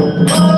Oh,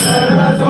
Cerrazo.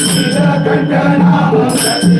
Shila Kandana Mukati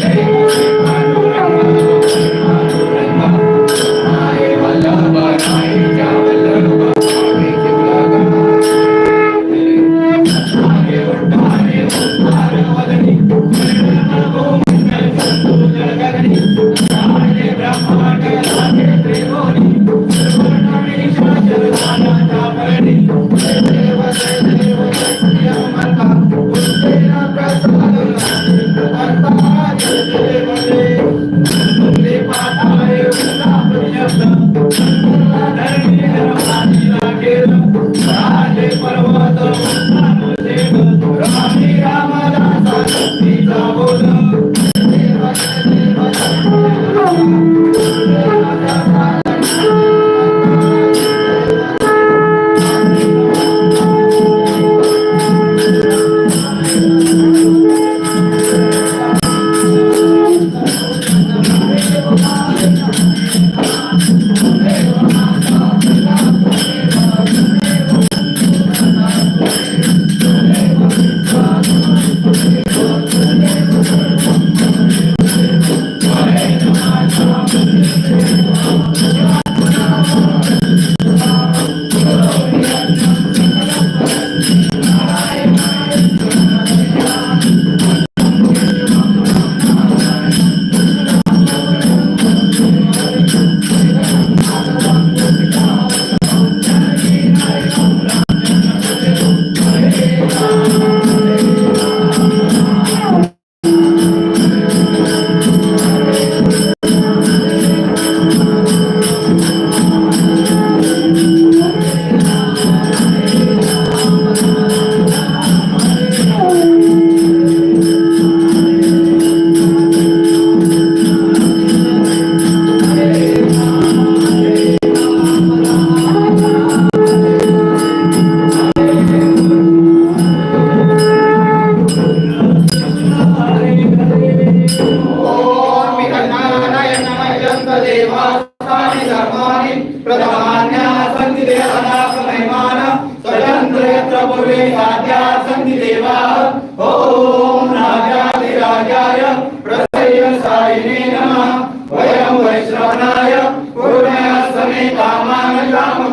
देव पांडुरंगा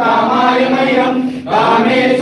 రామాయమయం రామేశ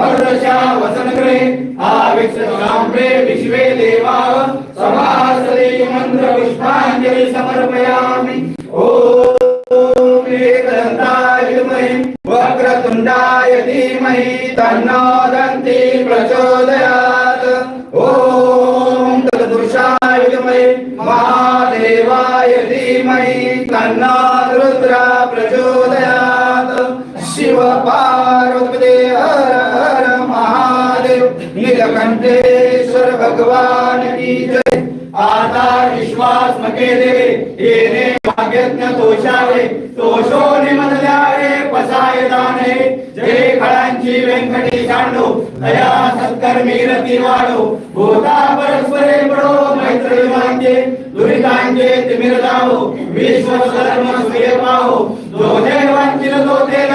मरुदशा वसनग्रे आविक्षसाम्प्रे विश्वे देवाः समासदे मन्त्रपुष्पाञ्जलि समर्पयामि। ॐ एकदन्ताय विद्महे वक्रतुण्डाय धीमहि तन्नो दन्ति प्रचोदयात्। ॐ तदुषाय विद्महे महादेवाय धीमहि तन्नो रुद्रा प्रचोदयात्। शिव पार्वती हर नीलकंठेश्वर भगवान की जय। आता विश्वास मकेले देवे येणे भाग्यज्ञ तोषावे तोषो निमदल्यावे पसाय दाने। जय खळांची व्यंकटी सांडो दया सत्कर्मी रती वाढो। भूता परस्परे पडो मैत्री मांगे। दुरितांचे तिमिर जावो विश्व धर्म सूर्य पाहो दो देवांची दो ते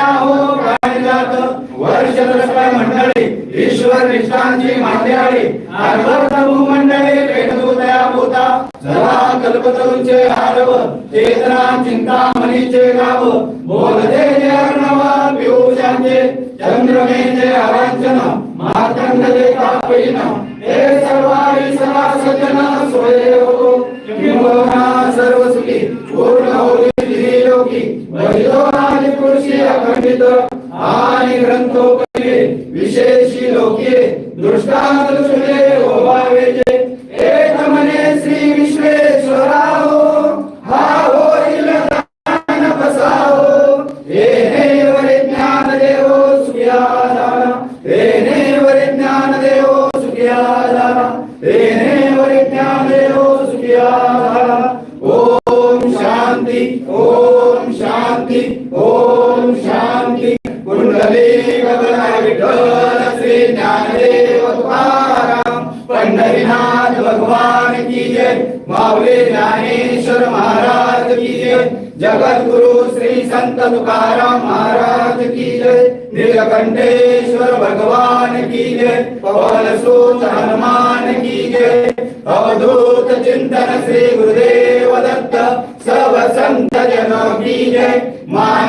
पूर्ण होती लोकी वैदो नीलकंठेश्वर भगवान की जय पवन सूत हनुमान की जय अवधूत चिंतन श्री गुरुदेव दत्त सब संत जनों की जय मानव